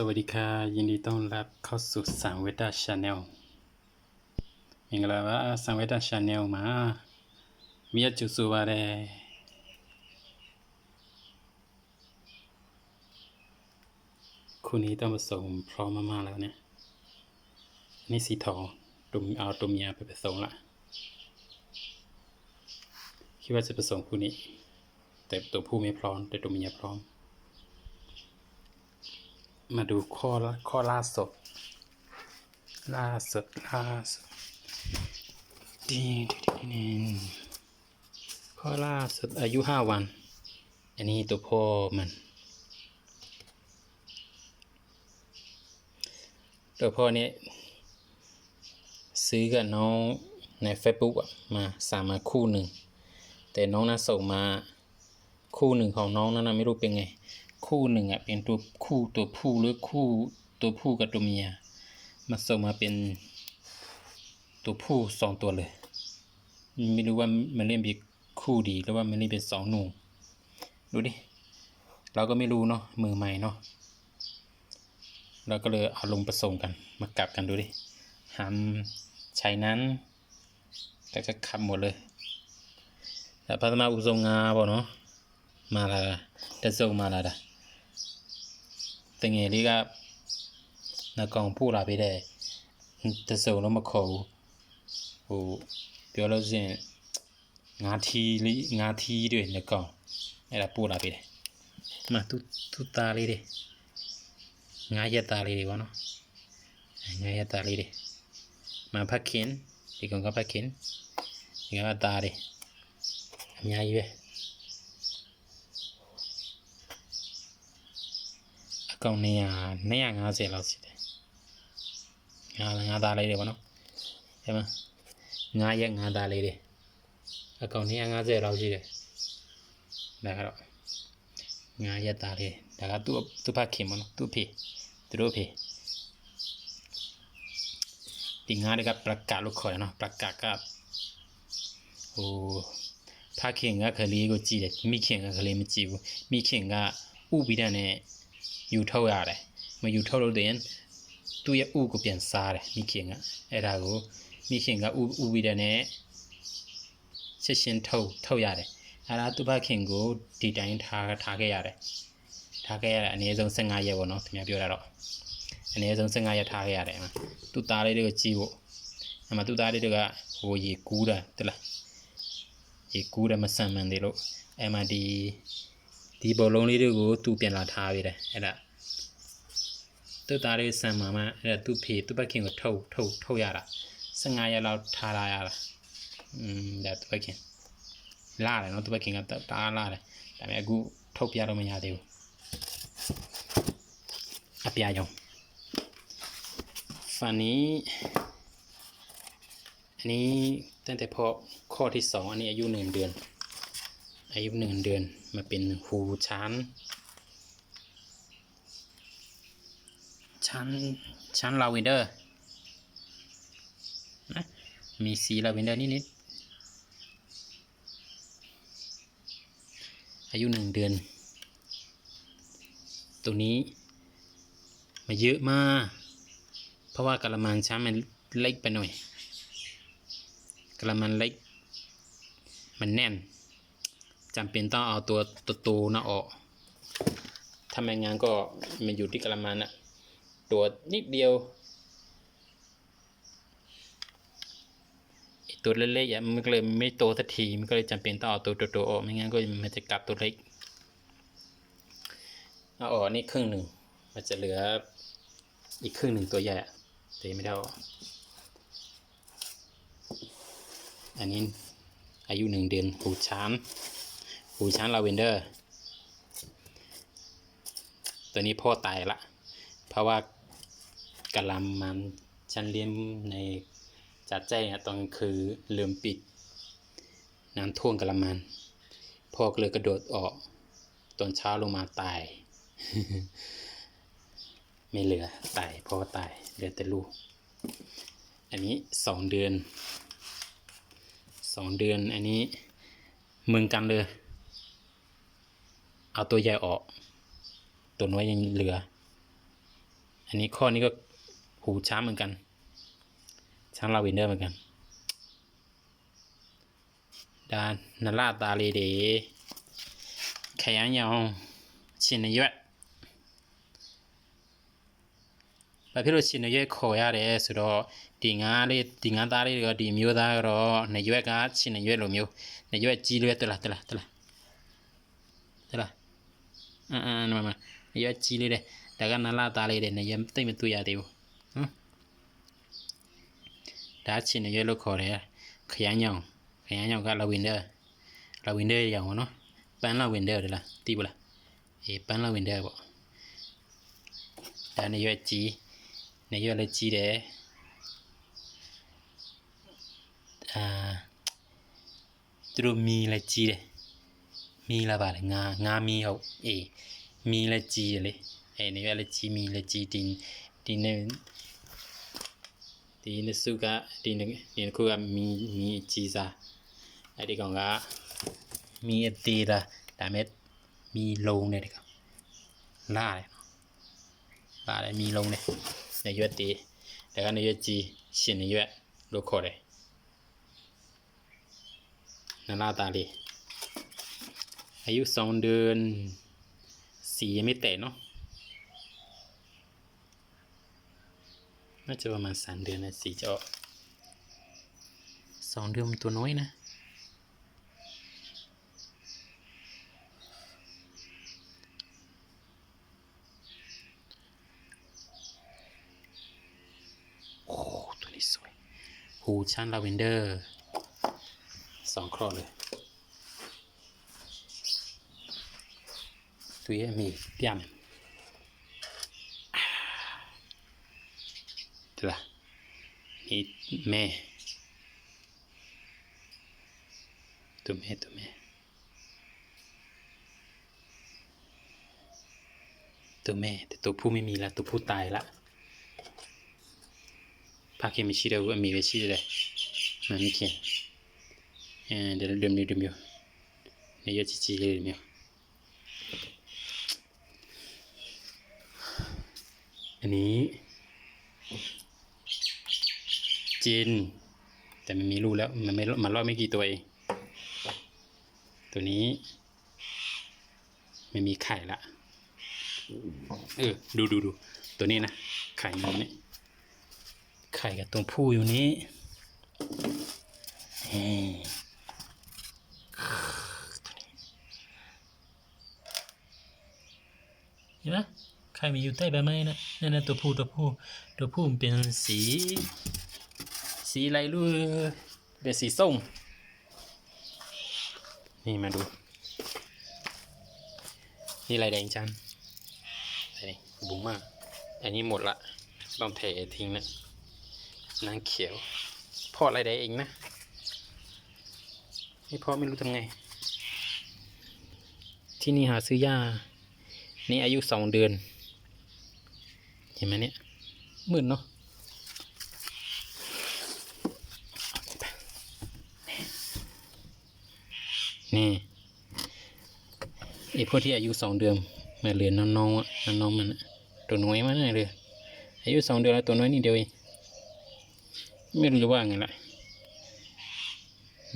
สวัสดีค่ะ ยินดีต้อนรับเข้าสู่สังเวดาชาแนลเองกลาวว่าสังเวดาชาแนลมามีจุสุวาเรคู่นี้ต้องผสมพร้อมมากๆแล้วเนี่ยนี่สีทองตุมเอาตุมยาไปผสมละคิดว่าจะผสมคู่นี้ แต่ตัวผู้ไม่พร้อมแต่ตุมยาพร้อม มาดูข้อละข้อล่าสุดล่าสุดล่าสุดดีดีดีดีข้อล่าสุดอายุห้าวัน อันนี้ตัวพ่อมัน ตัวพ่อเนี้ซื้อกับน้องใน Facebook มาสามมาคู่หนึ่ง แต่น้องน่ะส่งมาคู่หนึ่งของน้องนั้นนะไม่รู้เป็นไง คู่หนึ่งอะเป็นตัวคู่ตัวผู้หรือคู่ตัวผู้กับตัวเมียมาส่งมาเป็นตัวผู้สองตัวเลย ไม่รู้ว่ามันเล่นเป็นคู่ดีหรือว่ามันเล่นเป็นสองหนูดูดิเราก็ไม่รู้เนาะมือใหม่เนาะเราก็เลยเอาลงผสมกันมากลับกันดูดิหำใช้นั้นแล้วก็ขับหมดเลยแต่พัฒนาอุทรงงาบ่เนาะมาละจะส่งมาและ တငယ်လေးကနှကောင်ပို့လာပေးတဲ့တစုံတော့မခေါ်ဘူးဟိုပြောလို့ရှိရင်ငါထီလေးငါထီတွေနှကောင်အဲ့ဒါပို့လာပေးတယ်မသူသူသားလေးတွေငါရက်သားလေးတွေပေါ့နော်ငါရက်သားလေးတွေမဖက်ခင်ဒီကောင်ကဖက်ခင်ဒီကသားတွေအများကြီးပဲ အကောင်200 250လောက်ရှိတယ်ငါငါသားလေးတွေပေါ့နော်ဒီမှာငါရက်ငါသားလေးတွေအကောင်250လောက်ရှိတယ်ဒါကတော့ငါရက်သားလေးဒါကသူ့သူ့ဖခင်ပေါ့နော်သူ့ဖေသူတို့ဖေဒီငါတွေကပရကလို့ခေါ်တယ်နော်ပရကကဟိုဖခင်ကကလေးကိုကြည့်တယ်မိခင်ကကလေးမကြည့်ဘူးမိခင်ကဥပိဒတ်နဲ့ ယူထုတ်ရတယ်မယူထုတ်လို့တရင်သူ့ရဲ့ဥကိုပြန်စားတယ်မိခင်ကအဲ့ဒါကိုမိခင်ကဥဥပြီးတဲ့နဲ့ချက်ချင်းထုတ်ထုတ်ရတယ်အဲ့ဒါသူ့ဘခင်ကိုဒီတိုင်းထားထားခဲ့ရတယ်ထားခဲ့ရတာအနည်းဆုံး15ရက်ပေါ့နော်ခင်ဗျာပြောတာတော့အနည်းဆုံး15ရက်ထားခဲ့ရတယ်အမှသူ့သားလေးတွေကိုကြည့်ဖို့အမှသူ့သားလေးတွေကဟိုရေကူးတာတလားရေကူးတယ်မဆန်မှန်သေးလို့အဲ့မှဒီ ဒီဘောလုံးလေးတွေကိုသူပြန်လာထားပေးတယ်အဲ့ဒါသူ့သားလေးဆန်မာမှအဲ့ဒါသူ့ဖေသူ့ဘခင်ကိုထုတ်ထုတ်ထုတ်ရတာ15ရက်လောက်ထားလာရတာอืมဒါသူ့ဘခင်လာတယ်နော်သူ့ဘခင်ကတားလာတယ်ဒါပေမဲ့အခုထုတ်ပြတော့မရသေးဘူးအပြာရောင်ဖာနီอันนี้ตั้งแต่พอข้อที่สองอันนี้อายุหนึ่งเดือน อายุหนึ่งเดือนมาเป็นหูช้านชั้นชั้นลาเวนเดอร์นะมีสีลาเวนเดอร์นิดๆอายุหนึ่งเดือนตัวนี้ มาเยอะมาก เพราะว่ากระมังช้างมันเล็กไปหน่อยกระมังเล็ก มันแน่น จำเป็นต้องเอาตัวโตๆนะออก ถ้าไม่งั้นก็มันอยู่ที่กระมังนะตัวนิดเดียวตัวเล็กๆอะมันก็เลยไม่โตสักที มันก็เลยจำเป็นต้องเอาตัวโตๆออก ไม่งั้นก็มันจะกลับตัวเล็ก เอาออกนี่ครึ่งหนึ่ง มันจะเหลืออีกครึ่งหนึ่งตัวใหญ่แต่ยังไม่ได้อาออกอันนี้อายุหนึ่งเดือนหูช้าง หูช้างลาเวนเดอร์ ตัวนี้พ่อตายละ เพราะว่ากะลำมันฉันเลี้ยงในจัดใจอะตอนคือลืมปิด น้ำท่วมกะละมันพ่อก็เลยกระโดดออก ตอนเช้าลงมาตาย ไม่เหลือตายพ่อตายเหลือแต่ลูก อันนี้สองเดือนสองเดือนอันนี้เมือนกันเลย เอาตัวใหญ่ออก ตัวน้อยยังเหลือ อันนี้ข้อนี้ก็หูช้างเหมือนกัน ช้างลาเวนเดอร์เหมือนกัน ดานนาลาตาเลเดขยันยองชินရွက်ဘာဖြစ်လို့ရှင်ရွက်ခေါ်ရတယ်ဆိုတော့ဒီငါးလေးဒီငါးသားလေးတွေကဒီမျိုးသားကတော့နေရွက်ကရှင်ရွက်လိုမျိုးနေရွက်ကြီးလေးပဲတက်လာတက်လာတက်လာတက်လာ အင်းအင်းမမနေရွက်ကြီးလေးတဲ့ဒါကနလာသားလေးတဲ့နေရွက်တိတ်မတွေ့ရသေးဘူးဟမ်ဒါရှင်ရွက်လို့ခေါ်တယ်ခရမ်းညောင်ခရမ်းညောင်ကလဝင်တဲ့လဝင်တဲ့ရောင်ပေါ့နော်ပန်းလဝင်တဲ့တယ်လားသိဘူးလားအေးပန်းလဝင်တဲ့ပေါ့ဒါနေရွက်ကြီးနေရွက်လည်းကြီးတယ်အာသူတို့မီလည်းကြီးတယ် မီးလာပါလေငါငါမီးဟုတ်အေးမီးလည်းကြီးရလေအေးနေရလည်းကြီးမီးလည်းကြီးဒီဒီနေ့ဒီနှစ်စုကဒီနေ့ဒီခုကမီးမီးကြီးစားအဲ့ဒီကောင်ကမီးအသေးတာဒါမဲ့မီးလုံးနဲ့ဒီကောင်လာတယ်လာတယ်မီးလုံးနဲ့နေရွက်သေးဒါကနေရွက်ကြီးရှင်နေရွက်လို့ခေါ်တယ်နနာသားလေး อายุสองเดือน สียังไม่แตกเนาะ น่าจะประมาณสามเดือนนะสีจะออกสองเดือนมันตัวน้อยนะโอ้โหตัวนี้สวย หูชันลาเวนเดอร์สองครอเลย ตัวนี้มีเปี่ยมเดี๋ยวละนี่แม่ตัวแม่ตัวแม่ตัวแม่แต่ตัวผู้ไม่มีละตัวผู้ตายละภาคเคมีชีเดียวมีไปชีเลยมันไม่เขียน အဲဒါလည်းဒမ်မျိုးတစ်မျိုးနေရချီချီလေးတစ်မျိုး อันนี้ จิน แต่มันมีรูแล้ว มันไม่มันรอดไม่กี่ตัวเองตัวนี้ ไม่มีไข่ละเออดูดูดูตัวนี้นะ ไข่มันนี่ไข่กับตัวผู้อยู่นี้เฮ้เห็นไหม ไข่มันอยู่ใต้ใบไม้นะนั่นนะตัวผู้ตัวผู้ตัวผู้มันเป็นสี สีอะไรรู้เป็นสีส้มนี่มาดูนี่ลายแดงจังลายแดงบุ้งมาก อันนี้หมดละต้องเททิ้งนะนางเขียว พ่อลายแดงเองนะไม่พ่อไม่รู้ทำไง ที่นี่หาซื้อยานี่อายุสองเดือน เห็นไหมเนี่ยมืดเนาะนี่ไอพวกที่อายุสองเดือนมาเรียนน้องๆอะน้องๆมันอะตัวน้อยมากเลยอายุสองเดือนแล้วตัวน้อยนิดเดียวเองไม่รู้จะว่าไงละ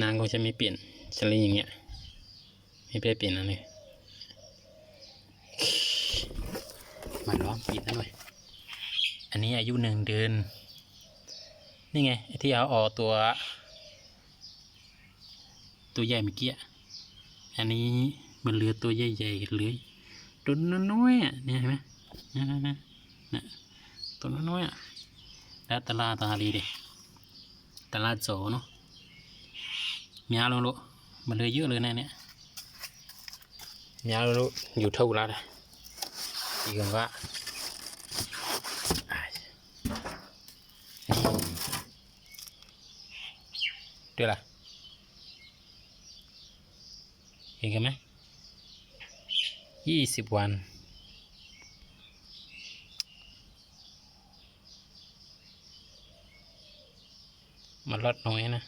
นางก็จะไม่เปลี่ยนฉันเลยอย่างเงี้ยไม่ไปเปลี่ยนอะไรมาล้อมปีนซะหน่อย อันนี้อายุหนึ่งเดือน นี่ไงที่เอาออตัว ตัวใหญ่เมื่อกี้ อันนี้มันเหลือตัวใหญ่ๆเหลือตัวน้อยๆเนี่ยเห็นไหมนะนะนะตัวน้อยๆแล้วตลาตาลีเด็ตลาโจเนาะมียาลงลุมันเลืยเยอะเลยนเนี่ยมียาลงลุอยู่เท่าไรอีกว่า တွေ့လားเห็นกันไหมยี่สิบวัน มันลดน้อยนะ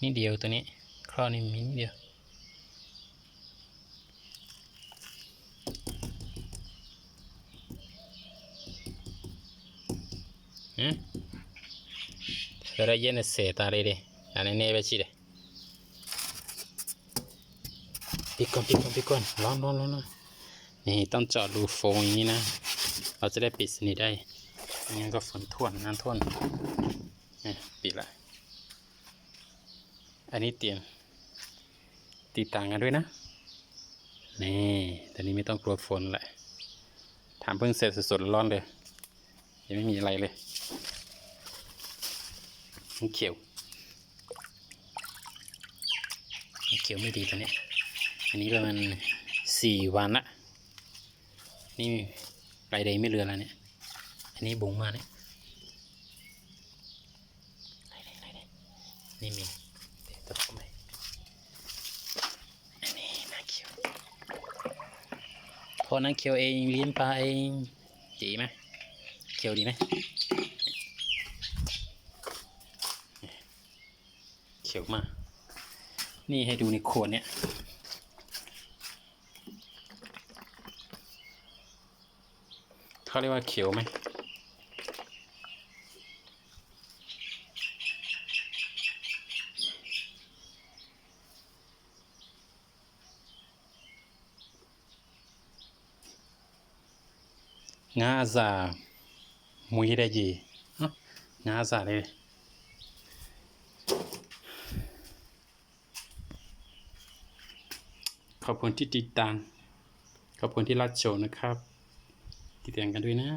นี่เดียวตัวนี้คลอนี่มีนิดเดียวฮะเดี๋ยว อันนี้เน่ไปชิเลยปิดก่อนปิดก่อนปิดก่อนร้อนร้อนร้อนนี่ต้องเจาะรูโฟงอย่างนี้นะ เราจะได้ปิดสนิทได้ไม่งั้นก็ฝนท่วนน้ำท่วนนี่ปิดละอันนี้เตรียมติดต่างกันด้วยนะ นี่ตอนนี้ไม่ต้องกลัวฝนแหละถามเพิ่งเสร็จสดๆร้อนเลย ยังไม่มีอะไรเลยมันเขียวมัน เขียวไม่ดีตอนนี้ อันนี้ประมาณสี่วันละ นี่ไรใดไม่เหลือแล้วเนี่ย อันนี้บุ๋งมาเนี่ยไรใดไรใดนี่มีเดี๋ยวจะทำไมอันนี้นาเขียว พอนาเขียวเองเลี้ยงปลาเองดีไหมเขียวดีไหมเขียวมาก นี่ให้ดูในขวดเนี่ยเขาเรียกว่าเขียวไหมงาซามุยได้จีเอ้างาซาเลย ขอบคุณที่ติดตาม ขอบคุณที่รับชมนะครับ ติดตามกันด้วยนะ